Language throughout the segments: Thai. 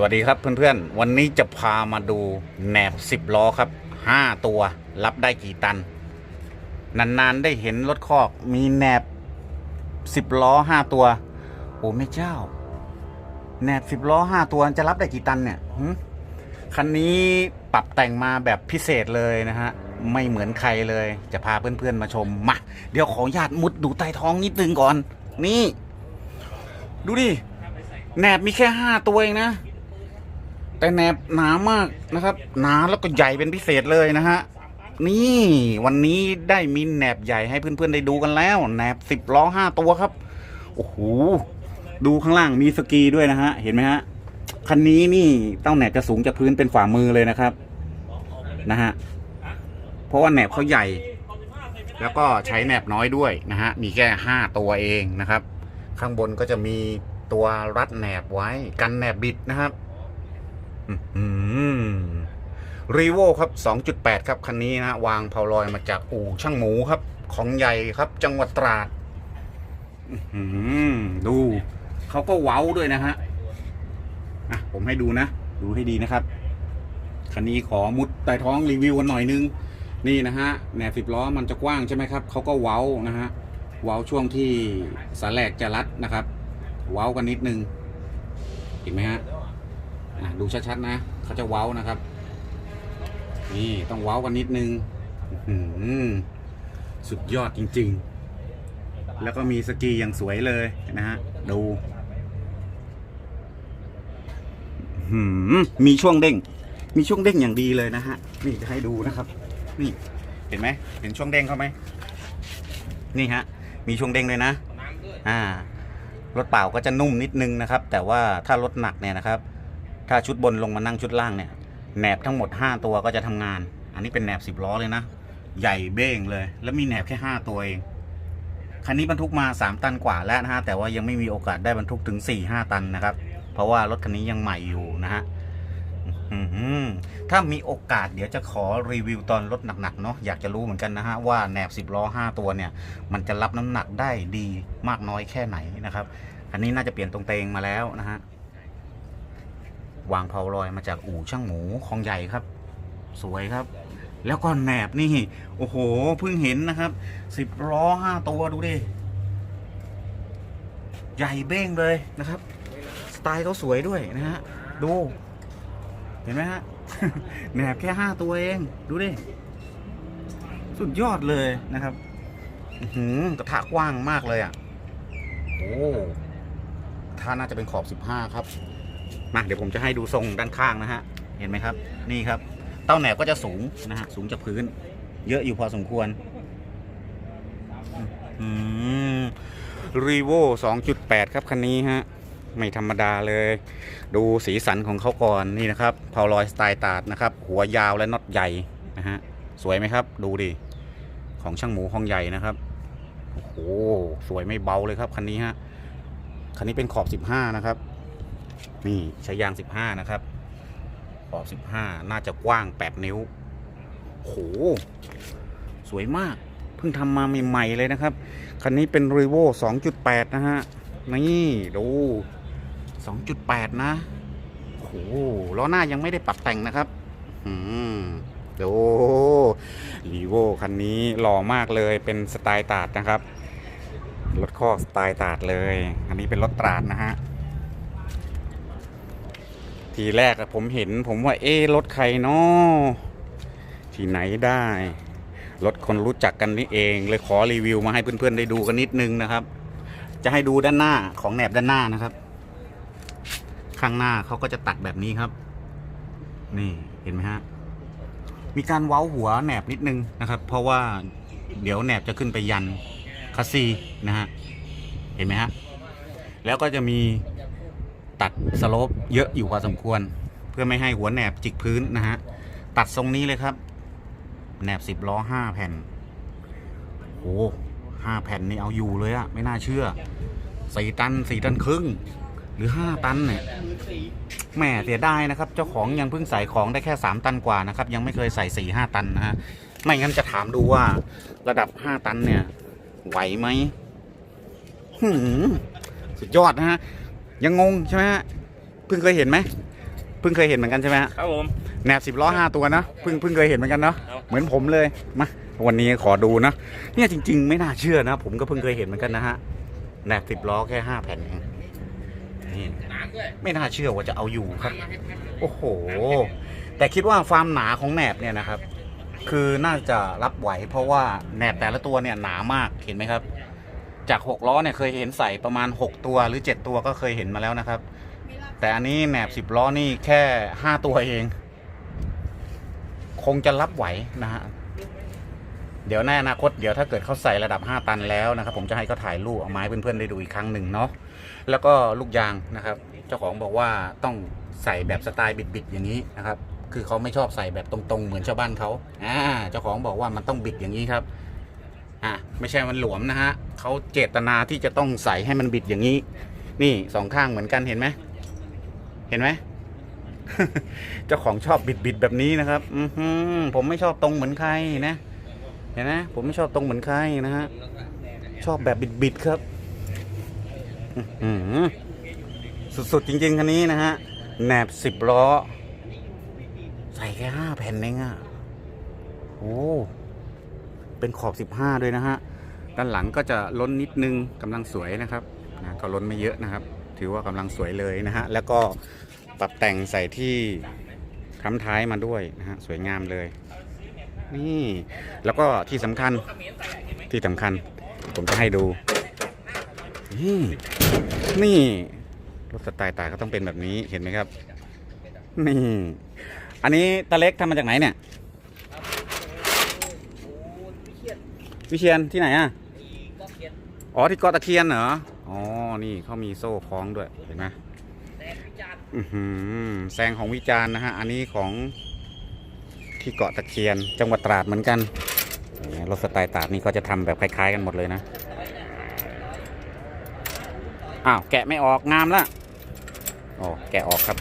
สวัสดีครับเพื่อนๆ วันนี้จะพามาดูแหนบ 10 ล้อครับ 5 ตัวรับได้กี่ตัน นานๆได้เห็นรถคอกมีแหนบ 10 ล้อ 5 ตัว โอ้แม่เจ้าแหนบ 10 ล้อ 5 ตัวจะรับได้กี่ตันเนี่ยคันนี้ปรับแต่งมาแบบพิเศษเลยนะฮะ ไม่เหมือนใครเลยจะพาเพื่อนๆมาชม มา เดี๋ยวขออนุญาตมุดดูใต้ท้องนิดนึงก่อน นี่ ดูดิแหนบมีแค่ห้าตัวเองนะ แต่แหนบหนามากนะครับ หนาแล้วก็ใหญ่เป็นพิเศษเลยนะฮะนี่วันนี้ได้มีแหนบใหญ่ให้เพื่อนๆได้ดูกันแล้วแหนบสิบล้อห้าตัวครับโอ้โหดูข้างล่างมีสกีด้วยนะฮะเห็นไหมฮะคันนี้นี่เต้าแหนบจะสูงจากพื้นเป็นฝ่ามือเลยนะครับนะฮะเพราะว่าแหนบเขาใหญ่ แล้วก็ใช้แหนบน้อยด้วยนะฮะมีแค่ห้าตัวเองนะครับ ข้างบนก็จะมีตัวรัดแหนบไว้กันแหนบบิดนะครับ รีโวครับ 2.8 ครับคันนี้นะวางเพาลอยมาจากอู่ช่างหมูครับ ของใหญ่ครับจังหวัดตราดดูเขาก็เว้าด้วยนะฮะอะผมให้ดูนะ ดูให้ดีนะครับ คันนี้ขอมุดใต้ท้องรีวิวกันหน่อยนึง นี่นะฮะแหนบสิบล้อมันจะกว้างใช่ไหมครับเขาก็เว้านะฮะเว้าช่วงที่สาแหลกจะรัดนะครับ เว้ากันนิดนึงเห็นไหมฮะ ดูชัดๆนะเขาจะเว้านะครับ นี่ต้องเว้ากันนิดนึงสุดยอดจริง ๆ แล้วก็มีสกีอย่างสวยเลยนะฮะดูมีช่วงเด้ง มีช่วงเด้งอย่างดีเลยนะฮะ นี่จะให้ดูนะครับ นี่เห็นไหมเห็นช่วงเด้งเขาไหมนี่ฮะ มีช่วงเด้งด้วยนะ อ่ารถเปล่าก็จะนุ่มนิดนึงนะครับ แต่ว่าถ้ารถหนักเนี่ยนะครับ ถ้าชุดบนลงมานั่งชุดล่างเนี่ยแหนบทั้งหมด 5 ตัวก็จะทำงาน อันนี้เป็นแหนบ10ล้อเลยนะ ใหญ่เบ้งเลย แล้วมีแหนบแค่ 5 ตัวเอง คันนี้บรรทุกมา 3 ตันกว่าแล้วนะฮะ แต่ว่ายังไม่มีโอกาสได้บรรทุกถึง 4-5 ตันนะครับ เพราะว่ารถคันนี้ยังใหม่อยู่นะฮะถ้ามีโอกาสเดี๋ยวจะขอรีวิวตอนรถหนักๆเนาะอยากจะรู้เหมือนกันนะฮะว่าแหนบ 10ล้อ5 ตัวเนี่ย มันจะรับน้ำหนักได้ดีมากน้อยแค่ไหนนะครับ อันนี้น่าจะเปลี่ยนตรงเตงมาแล้วนะฮะ วางเพาลอยมาจากอู่ช่างหมูคลองใหญ่ครับ สวยครับ แล้วก็แหนบนี่ โอ้โหเพิ่งเห็นนะครับสิบล้อห้าตัวดูดิ ใหญ่เบ้งเลยนะครับ สไตล์เขาสวยด้วยนะฮะ ดู เห็นไหมฮะแหนบแค่ห้าตัวเอง ดูดิ สุดยอดเลยนะครับหือกระทะกว้างมากเลยอะ โอ้ถ้าน่าจะเป็นขอบ 15 ครับ มาเดี๋ยวผมจะให้ดูทรงด้านข้างนะฮะ เห็นไหมครับ นี่ครับ เต้าแหนบก็จะสูงนะฮะ สูงจากพื้น เยอะอยู่พอสมควร อืมรีโว2.8 ครับ คันนี้ฮะ ไม่ธรรมดาเลย ดูสีสันของเขาก่อนนี่นะครับเพาลอยสไตล์ตาดนะครับ หัวยาวและน็อตใหญ่นะฮะ สวยไหมครับ ดูดิ ของช่างหมูห้องใหญ่นะครับ โอ้โห สวยไม่เบาเลยครับคันนี้ฮะ คันนี้เป็นขอบ 15 นะครับ นี่ใช้ยาง 15 นะครับ ขอบ 15 น่าจะกว้าง 8 นิ้วโหสวยมาก เพิ่งทำมาใหม่ ๆ เลยนะครับ คันนี้เป็น r e v o 2.8 นะฮะ นี่ ดู 2.8 นะโหล้อหน้ายังไม่ได้ปรับแต่งนะครับอืมดูรีโวคันนี้หล่อมากเลยเป็นสไตล์ตาดนะครับรถคอกสไตล์ตาดเลย อันนี้เป็นรถตราดนะฮะ ทีแรกอะผมเห็นผมว่าเอ๊รถใครเนาะที่ไหนได้ รถคนรู้จักกันนี่เอง เลยขอรีวิวมาให้เพื่อนๆได้ดูกันนิดนึงนะครับ จะให้ดูด้านหน้าของแหนบด้านหน้านะครับ ข้างหน้าเขาก็จะตัดแบบนี้ครับ นี่เห็นไหมฮะมีการเว้าหัวแหนบนิดนึงนะครับ เพราะว่าเดี๋ยวแหนบจะขึ้นไปยันคัสซีนะฮะเห็นไหมฮะแล้วก็จะมี ตัดสโลปเยอะอยู่พอสมควร เพื่อไม่ให้หัวแหนบจิกพื้นนะฮะ ตัดทรงนี้เลยครับ แหนบสิบล้อห้าแผ่นโอ้ห้าแผ่นนี่เอาอยู่เลยอะไม่น่าเชื่อสี่ตันสี่ตันครึ่ง หรือห้าตันเนี่ยแหมเสียดายนะครับ เจ้าของยังเพิ่งใส่ของได้แค่สามตันกว่านะครับ ยังไม่เคยใส่สี่ห้าตันนะฮะไม่งั้นจะถามดูว่า ระดับห้าตันเนี่ย ไหวไหมหืมสุดยอดนะฮะ ยังงงใช่ไหมฮะเพิ่งเคยเห็นไหมเพิ่งเคยเห็นเหมือนกันใช่ไหมฮะครับผม แหนบสิบล้อห้าตัวนะเพิ่งเพิ่งเคยเห็นเหมือนกันเนาะครับ เหมือนผมเลยมาวันนี้ขอดูนะเนี่ยจริง ๆ ไม่น่าเชื่อนะ ผมก็เพิ่งเคยเห็นเหมือนกันนะฮะแหนบสิบล้อแค่ห้าแผ่นเองนี่ไม่น่าเชื่อว่าจะเอาอยู่ครับ โอ้โห แต่คิดว่าความหนาของแหนบเนี่ยนะครับ คือน่าจะรับไหวเพราะว่าแหนบแต่ละตัวเนี่ยหนามากเห็นไหมครับ จากหกล้อเนี่ยเคยเห็นใส่ประมาณ 6 ตัวหรือ 7 ตัวก็เคยเห็นมาแล้วนะครับ แต่อันนี้แหนบสิบล้อนี่แค่ 5 ตัวเอง คงจะรับไหวนะฮะเดี๋ยวในอนาคตเดี๋ยวถ้าเกิดเขาใส่ระดับ 5 ตันแล้วนะครับ ผมจะให้เขาถ่ายรูปเอาไม้เพื่อนๆได้ดูอีกครั้งหนึ่งเนาะแล้วก็ลูกยางนะครับ เจ้าของบอกว่าต้องใส่แบบสไตล์บิดๆอย่างนี้นะครับ คือเขาไม่ชอบใส่แบบตรงๆ เหมือนชาวบ้านเขาอ่าเจ้าของบอกว่ามันต้องบิดอย่างนี้ครับอะไม่ใช่มันหลวมนะฮะ เขาเจตนาที่จะต้องใส่ให้มันบิดอย่างนี้ นี่สองข้างเหมือนกันเห็นไหมเห็นไหมเจ้าของชอบบิดบิดแบบนี้นะครับ อือหือผมไม่ชอบตรงเหมือนใครนะ เห็นไหมผมไม่ชอบตรงเหมือนใครนะฮะชอบแบบบิดบิดครับสุดๆจริงๆคันนี้นะฮะแหนบสิบล้อ ใส่แค่ห้าแผ่นเองอะโอ้เป็นขอบ15ด้วยนะฮะ ด้านหลังก็จะล้นนิดนึงกำลังสวยนะครับนะก็ล้นไม่เยอะนะครับ ถือว่ากำลังสวยเลยนะฮะแล้วก็ปรับแต่งใส่ที่ค้ำท้ายมาด้วยนะฮะสวยงามเลย นี่แล้วก็ที่สำคัญที่สำคัญ ผมจะให้ดู นี่นี่รถสไตล์ตายก็ต้องเป็นแบบนี้เห็นไหมครับ นี่ อันนี้ตะเล็กทำมาจากไหนเนี่ยวิเชียนที่ไหนอะ อ๋อที่เกาะตะเคียนเหรอ อ๋อ นี่เขามีโซ่คล้องด้วย เห็นไหมอือหือแซงของวิจารณ์นะฮะ อันนี้ของที่เกาะตะเคียน จังหวัดตราดเหมือนกันเนี่ยรถสไตล์ตราดนี่ก็จะทำแบบคล้ายๆกันหมดเลยนะ อ้าว แกะไม่ออกงามละอ๋อแกะออกครับ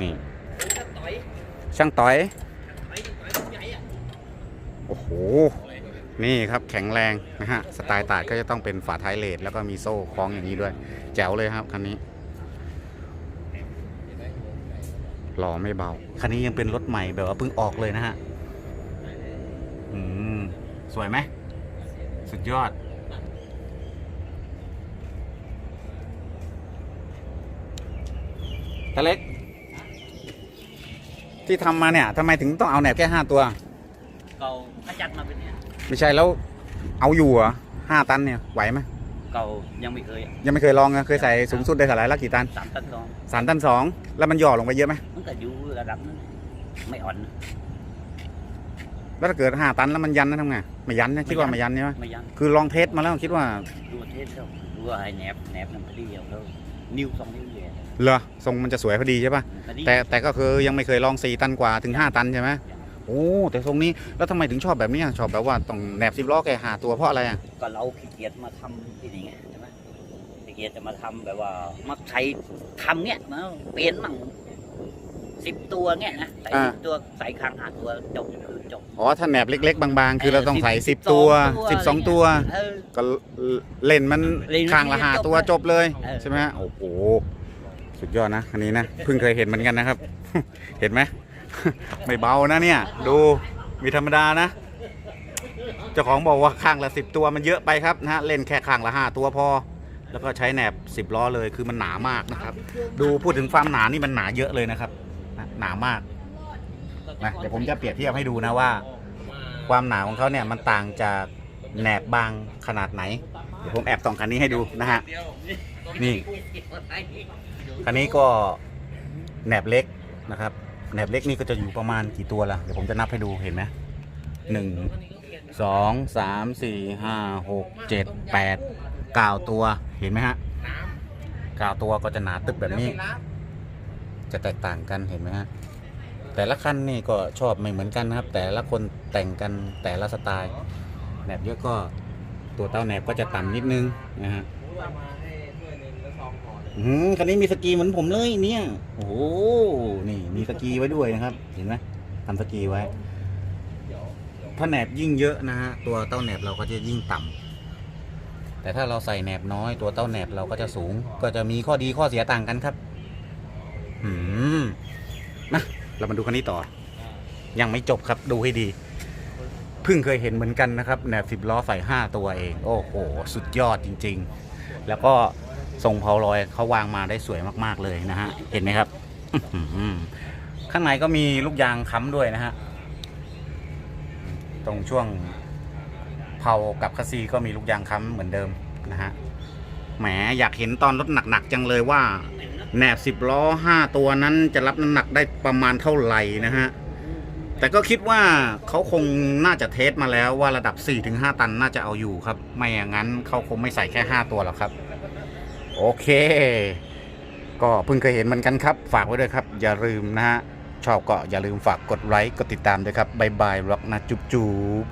นี่ช่างต่อยโอ้โห นี่ครับแข็งแรงนะฮะสไตล์ตาดก็จะต้องเป็นฝาท้ายเลดแล้วก็มีโซ่คล้องอย่างนี้ด้วย แจ๋วเลยครับคันนี้หล่อไม่เบา คันนี้ยังเป็นรถใหม่แบบว่าเพิ่งออกเลยนะฮะอืมสวยไหม สุดยอด ตะเล็ก ที่ทำมาเนี่ยทำไมถึงต้องเอาแหนบแค่ห้าตัว เก่าถ้าจัดมาเป็นเนี่ย ไม่ใช่แล้วเอาอยู่เหรอห้าตันเนี่ยไหวไหมเก่ายังไม่เคยยังไม่เคยลองนะเคยใส่สูงสุดได้เท่าไหร่ละกี่ตันสามตันสองสามตันสองแล้วมันหย่อลงไปเยอะไหมมันก็อยู่ระดับนั้นไม่อ่อนแล้วถ้าเกิดห้าตันแล้วมันยันนะทำไงไม่ยันนะคิดว่าไม่ยันใช่ไหมไม่ยังคือลองเทสมาแล้วคิดว่าดูเทสเขาดูว่าให้แหนบแหนบน้ำพอดีเอาเขานิ้วสองนิ้วเดียวเหรอทรงมันจะสวยพอดีใช่ปะพอดีแต่แต่ก็คือยังไม่เคยลองสี่ตันกว่าถึงห้าตันใช่ไหม โอ้แต่ทรงนี้แล้วทำไมถึงชอบแบบนี้อะชอบแบบว่าต้องแหนบสิบล้อแกหาตัวเพราะอะไรอะก็เราขี้เกียจมาทำที่นี่ไงใช่ไหมขี้เกียจจะมาทำแบบว่ามาใช้ทำเนี้ยมาเปลี่ยนมั่งสิบตัวเนี้ยนะใส่สิบตัวใส่คางหาตัวจบคือจบ อ๋อถ้าแหนบเล็ก ๆ บางๆ คือเราต้องใส่สิบตัวสิบสองตัว เออ ก็เล่นมันเล่นข้างละหาตัวจบเลยเออ ใช่ไหมฮะโอ้โหสุดยอดนะคันนี้นะเพิ่งเคยเห็นเหมือนกันนะครับ เห็นไหม ไม่เบานะเนี่ย ดูมีธรรมดานะ เจ้าของบอกว่าข้างละสิบตัวมันเยอะไปครับนะฮะเล่นแค่ข้างละห้าตัวพอ แล้วก็ใช้แหนบสิบล้อเลยคือมันหนามากนะครับ ดูพูดถึงความหนานี่มันหนาเยอะเลยนะครับนะหนามากนะเดี๋ยวผมจะเปรียบเทียบให้ดูนะว่า ความหนาของเขาเนี่ยมันต่างจากแหนบบางขนาดไหน เดี๋ยวผมแอบส่องคันนี้ให้ดูนะฮะนี่คันนี้ก็แหนบเล็กนะครับ แหนบเล็กนี่ก็จะอยู่ประมาณกี่ตัวล่ะ เดี๋ยวผมจะนับให้ดูเห็นไหมหนึ่งสองสามสี่ห้าหกเจ็ดแปดเก้าตัวเห็นไหมฮะเก้าตัวก็จะหนาตึกแบบนี้ จะแตกต่างกันเห็นไหมฮะแต่ละคันนี่ก็ชอบไม่เหมือนกันนะครับ แต่ละคนแต่งกันแต่ละสไตล์แหนบเยอะก็ตัวเต้าแหนบก็จะต่ำนิดนึงนะฮะ อืมคันนี้มีสกีเหมือนผมเลยเนี่ย โอ้โห นี่มีสกีไว้ด้วยนะครับ เห็นไหมทำสกีไว้ถ้าแหนบยิ่งเยอะนะฮะ ตัวเต้าแหนบเราก็จะยิ่งต่ำแต่ถ้าเราใส่แหนบน้อย ตัวเต้าแหนบเราก็จะสูง ก็จะมีข้อดีข้อเสียต่างกันครับ อืมเรามาดูคันนี้ต่อ ยังไม่จบครับ ดูให้ดี เพิ่งเคยเห็นเหมือนกันนะครับแหนบสิบล้อใส่ห้าตัวเอง โอ้โห สุดยอดจริง ๆ แล้วก็ทรงเพาลอยเขาวางมาได้สวยมากๆเลยนะฮะ เห็นไหมครับข้างในก็มีลูกยางค้ำด้วยนะฮะ ตรงช่วงเผากับคัสซีก็มีลูกยางค้ำเหมือนเดิมนะฮะ แหมอยากเห็นตอนรถหนักๆจังเลยว่าแหนบสิบล้อห้าตัวนั้นจะรับน้ำหนักได้ประมาณเท่าไหร่นะฮะ แต่ก็คิดว่าเขาคงน่าจะเทสมาแล้วว่าระดับ 4-5 ตันน่าจะเอาอยู่ครับ ไม่อย่างนั้นเขาคงไม่ใส่แค่ 5 ตัวหรอกครับ โอเค ก็เพิ่งเคยเห็นเหมือนกันครับ ฝากไว้ด้วยครับ อย่าลืมนะฮะ ชอบก็อย่าลืมฝากกดไลค์กดติดตามด้วยครับบายบายล็อกนะจุ๊บ